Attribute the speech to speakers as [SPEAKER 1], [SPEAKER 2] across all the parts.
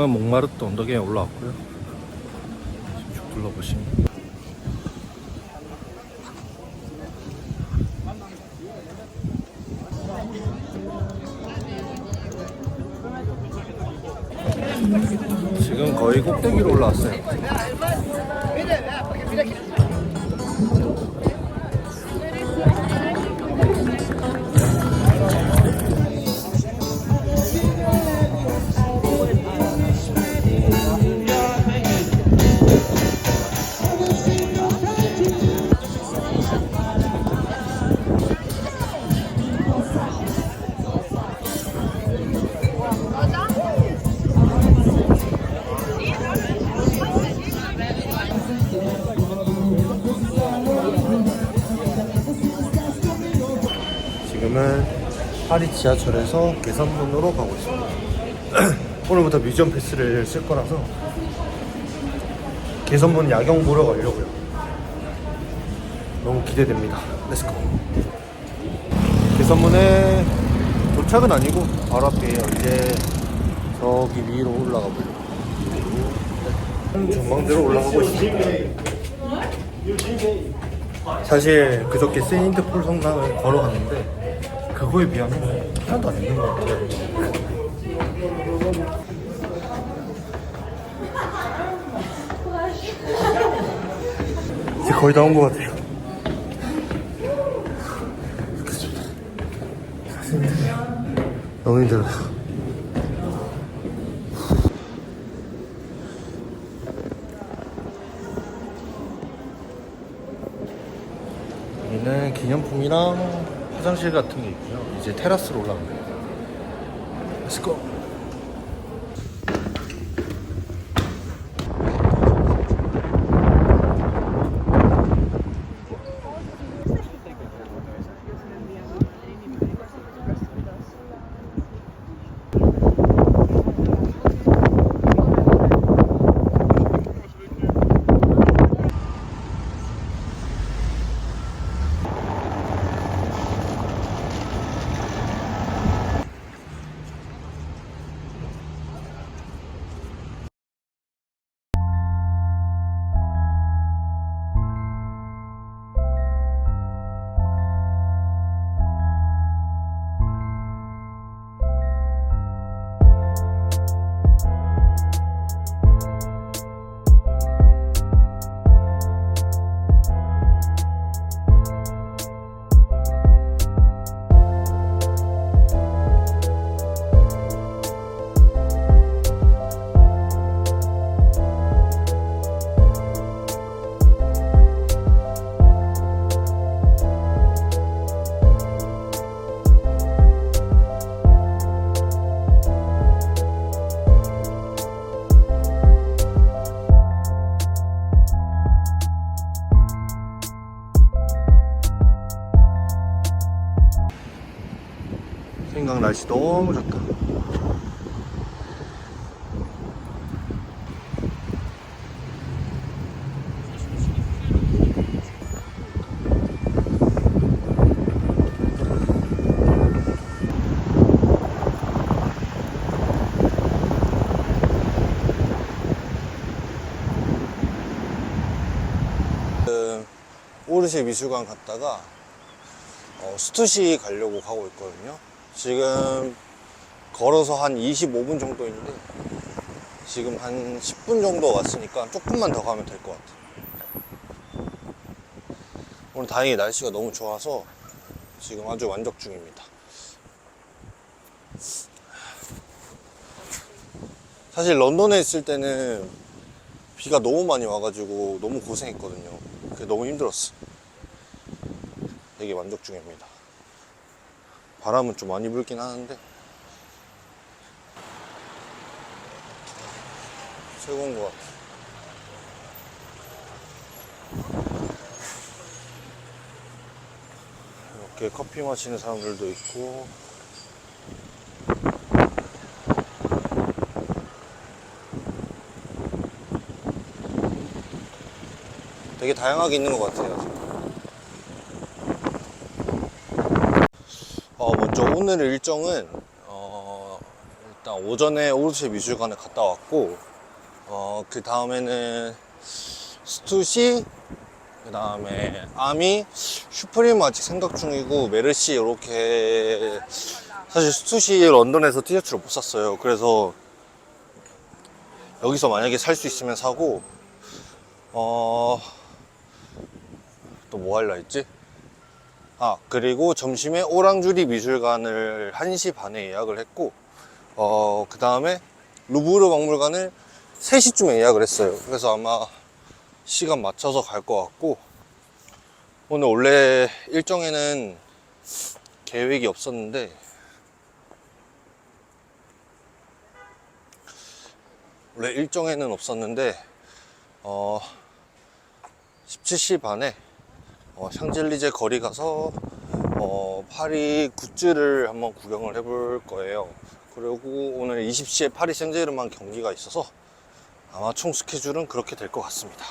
[SPEAKER 1] 지금은 몽마르트 언덕에 올라왔고요. 쭉 둘러보시면 지금 거의 꼭대기로 올라왔어요. 지하철에서 개선문으로 가고 있습니다. 오늘부터 뮤지엄 패스를 쓸 거라서 개선문 야경 보러 가려고요. 너무 기대됩니다. 렛츠고. 개선문에 도착은 아니고 바로 앞이에요. 이제 저기 위로 올라가 보려고. 네. 전망대로 올라가고 있습니다. 사실 그저께 세인트 폴 성당을 걸어갔는데 그거에 비하면 하나도 안 있는 것 같아요. 이제 거의 다 온 것 같아요. 너무 힘들어요. 여기는 기념품이랑 화장실 같은 게 있고요. 이제 테라스로 올라갑니다. Let's go. 너무 좋다. 그 오르쉐 미술관 갔다가 어, 스투시 가려고 가고 있거든요. 지금 걸어서 한 25분 정도인데 지금 한 10분 정도 왔으니까 조금만 더 가면 될 것 같아요. 오늘 다행히 날씨가 너무 좋아서 지금 아주 만족 중입니다. 사실 런던에 있을 때는 비가 너무 많이 와가지고 너무 고생했거든요. 그게 너무 힘들었어. 되게 만족 중입니다. 바람은 좀 많이 불긴 하는데 최고인 것 같아. 이렇게 커피 마시는 사람들도 있고 되게 다양하게 있는 것 같아요. 어, 먼저 오늘 일정은 어, 일단 오전에 오르쉐 미술관에 갔다 왔고 어, 그 다음에는 스투시 그 다음에 아미 슈프림 아직 생각 중이고 메르시 이렇게 사실 스투시 런던에서 티셔츠를 못 샀어요 그래서 여기서 만약에 살 수 있으면 사고 어... 또 뭐 할라 했지? 아 그리고 점심에 오랑주리 미술관을 1시 반에 예약을 했고 어, 그 다음에 루브르 박물관을 3시쯤에 예약을 했어요. 그래서 아마 시간 맞춰서 갈 것 같고, 오늘 원래 일정에는 계획이 없었는데, 원래 일정에는 없었는데, 어, 17시 반에 어, 샹젤리제 거리 가서 어, 파리 굿즈를 한번 구경을 해볼 거예요. 그리고 오늘 20시에 파리 생제르만 경기가 있어서 아마 총 스케줄은 그렇게 될 것 같습니다.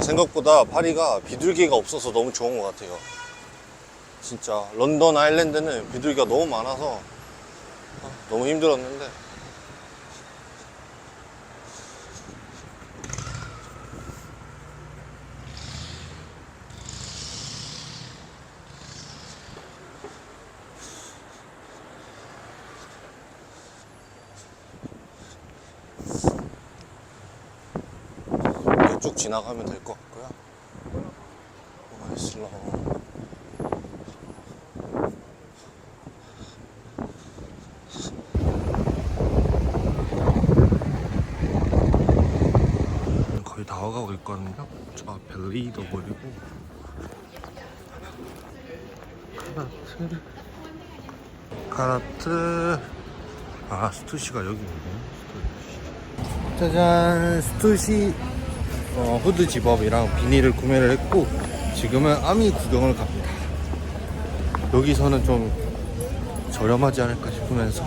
[SPEAKER 1] 생각보다 파리가 비둘기가 없어서 너무 좋은 것 같아요. 진짜 런던 아일랜드는 비둘기가 너무 많아서 너무 힘들었는데 쭉 지나가면 될 것 같고요. 오, 슬로우. 거의 다 와가고 있거든요. 저 앞에 리더 보이고 카라트 카라트 아 스투시가 여기 있네 짜잔 스투시 어, 후드 집업이랑 비닐을 구매를 했고 지금은 아미 구경을 갑니다. 여기서는 좀 저렴하지 않을까 싶으면서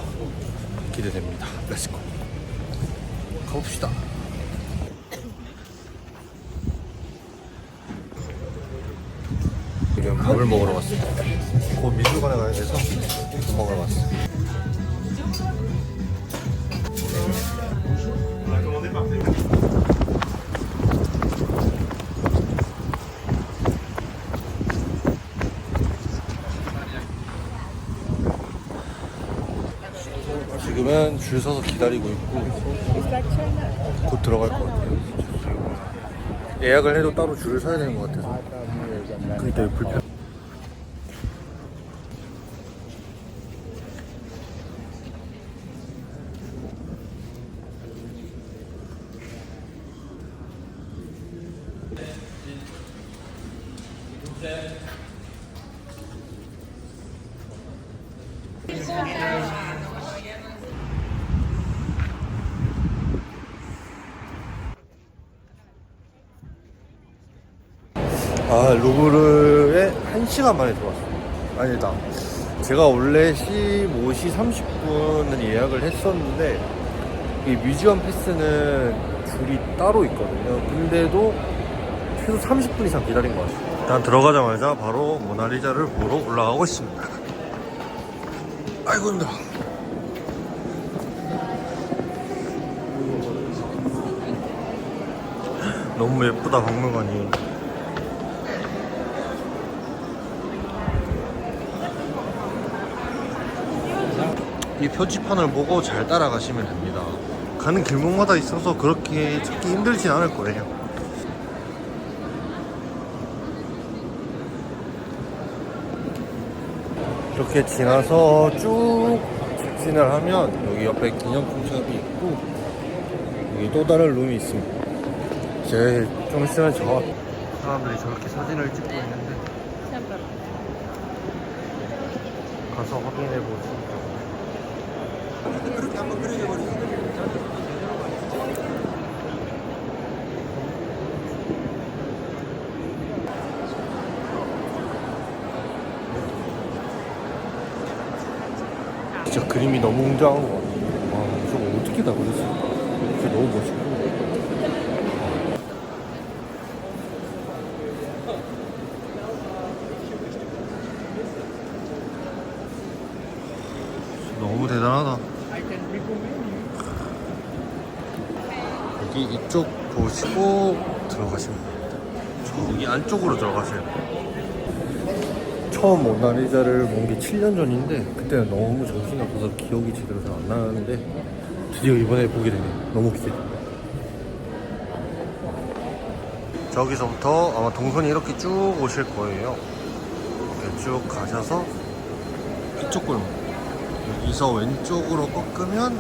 [SPEAKER 1] 기대됩니다. 렛츠고 가봅시다. 지금 밥을 먹으러 왔습니다. 곧 미술관에 가야 돼서 밥 먹으러 왔어요 지금은 줄 서서 기다리고 있고 곧 들어갈 것 같아요. 예약을 해도 따로 줄을 서야 되는 것 같아서 되게 불편. 아 루브르에 1시간 만에 들어왔어요. 아니다 제가 원래 15시 30분을 예약을 했었는데 이 뮤지엄 패스는 줄이 따로 있거든요. 근데도 최소 30분 이상 기다린 것 같아요. 일단 들어가자마자 바로 모나리자를 보러 올라가고 있습니다. 아이고 힘들어. 너무 예쁘다 박물관이 이 표지판을 보고 잘 따라가시면 됩니다. 가는 길목마다 있어서 그렇게 찾기 힘들진 않을 거예요. 이렇게 지나서 쭉 직진을 하면 여기 옆에 기념품 샵이 있고 여기 또 다른 룸이 있습니다. 이제 좀 있으면 저 사람들이 저렇게 사진을 찍고 있는데 가서 확인해 보 그렇게 한번 그려져 버리면 진짜 그림이 너무 웅장한 것 같아. 와, 저거 어떻게 다 그렸을까? 이렇게 너무 멋있고. 너무 대단하다. 여기 이쪽 보시고 들어가시면 됩니다. 저기 안쪽으로 들어가세요. 처음 모나리자를 본 게 7년 전인데 그때는 너무 정신이 없어서 기억이 제대로 잘 안 나는데 드디어 이번에 보게 되네요. 너무 기대됩니다. 저기서부터 아마 동선이 이렇게 쭉 오실 거예요. 이렇게 쭉 가셔서 이쪽 골목 여기서 왼쪽으로 꺾으면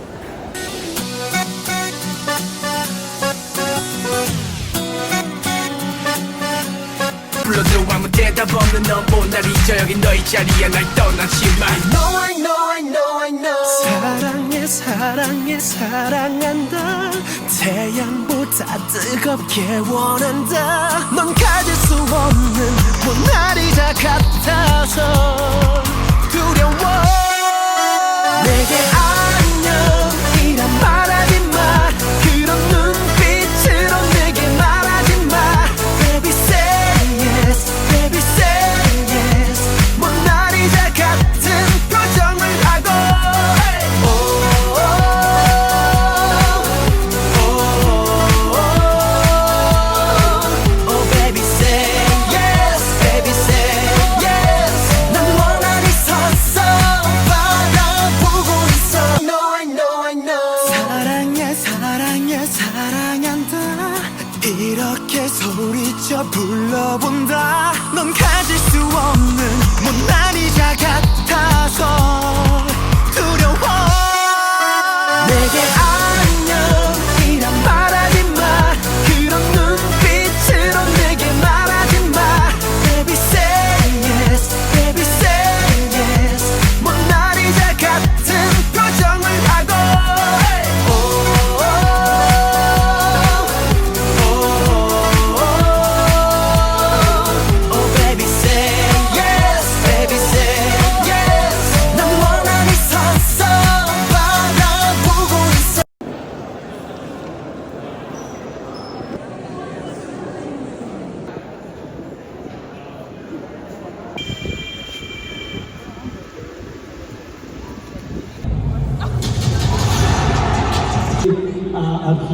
[SPEAKER 2] 불러도 아무 대답 없는 넌 모나리자 여기 너의 자리에 날 떠나지 마. I know I know I know I know. 사랑해 사랑해 사랑한다. 태양보다 뜨겁게 원한다. 넌 가질 수 없는 모나리자 같아서 두려워 내게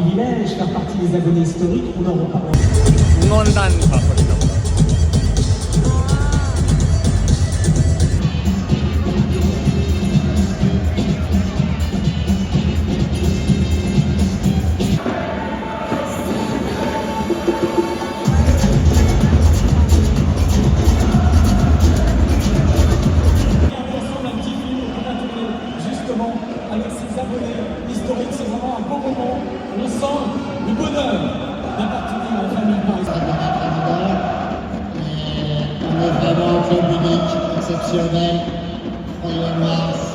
[SPEAKER 3] privilège, faire partie des abonnés historiques, on en reparle. holiness.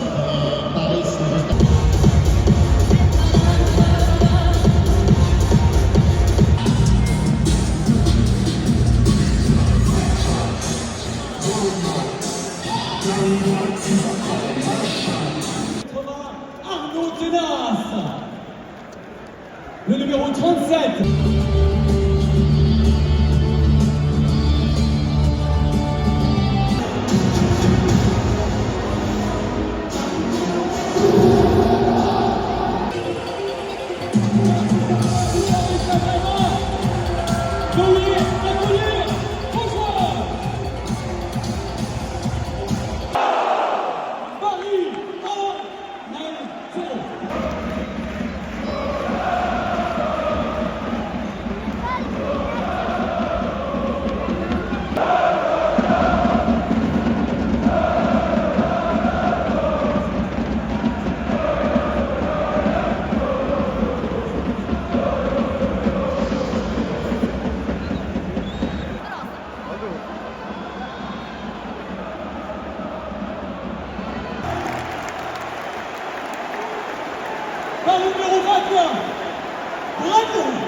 [SPEAKER 3] Slovakia. Bırakın.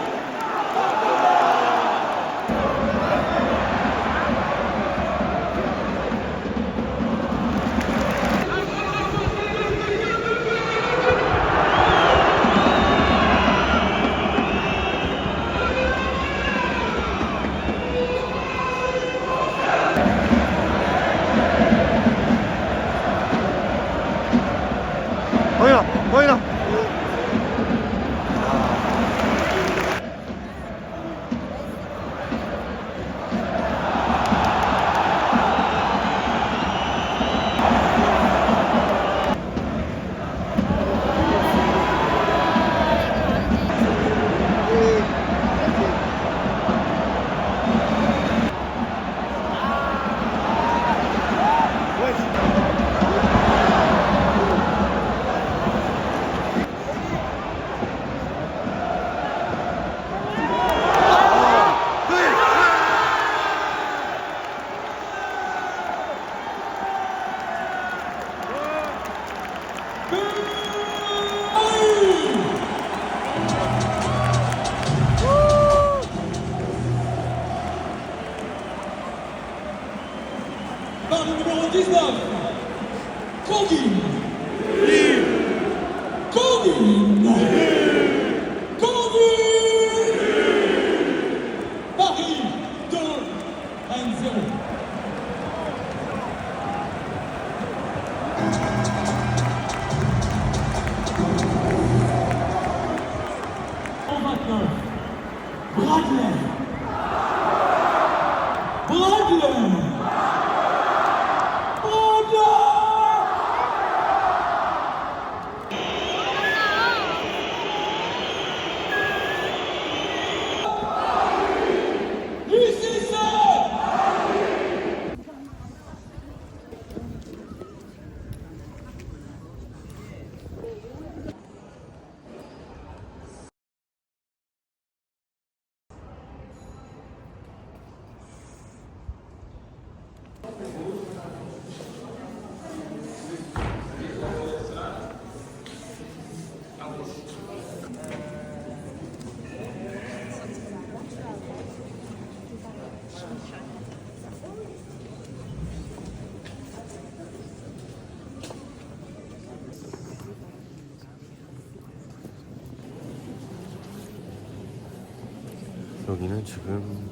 [SPEAKER 1] 여기는 지금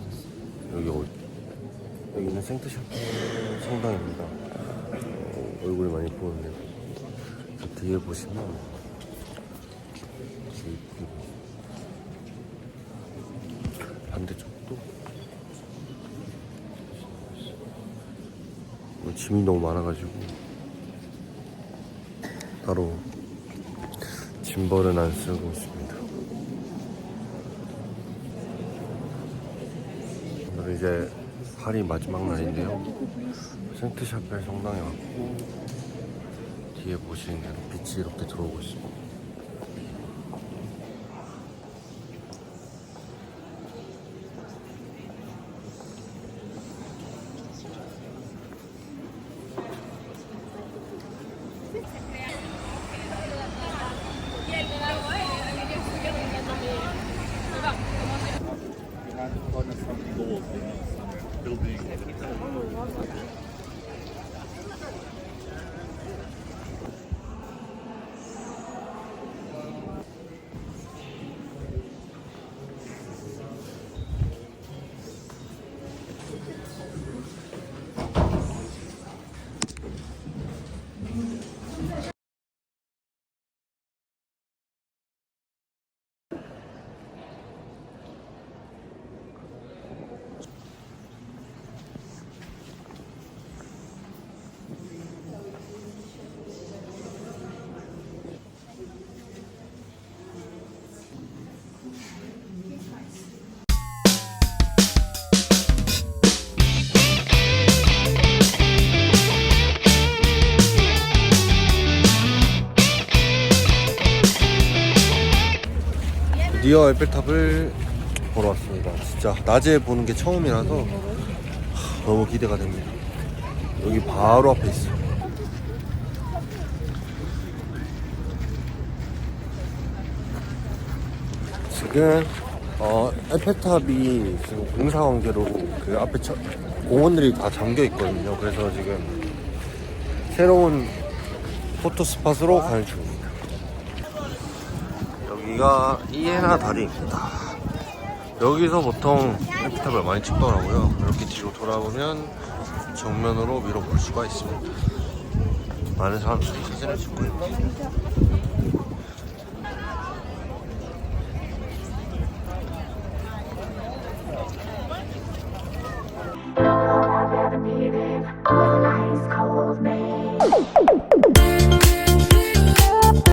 [SPEAKER 1] 여기 어, 여기는 생트샤프 성당입니다. 어, 얼굴이 많이 보이네요. 저 뒤에 보시면 반대쪽도 뭐 짐이 너무 많아가지고 따로 짐벌은 안 쓰고 있습니다. 오늘 이제 파리 마지막 날인데요. 생트샤펠 성당에 왔고 뒤에 보시는 대로 빛이 이렇게 들어오고 있습니다. partners from Google building. 니어 에펠탑을 보러 왔습니다. 진짜 낮에 보는 게 처음이라서 하, 너무 기대가 됩니다. 여기 바로 앞에 있어요. 지금 어, 에펠탑이 지금 공사 관계로 그 앞에 저- 공원들이 다 잠겨 있거든요. 그래서 지금 새로운 포토 스팟으로 가는 중입니다. 여기가 이에나 다리입니다. 여기서 보통 에펠탑을 많이 찍더라고요. 이렇게 뒤로 돌아보면 정면으로 밀어볼 수가 있습니다. 많은 사람들이 사진을 찍고 있고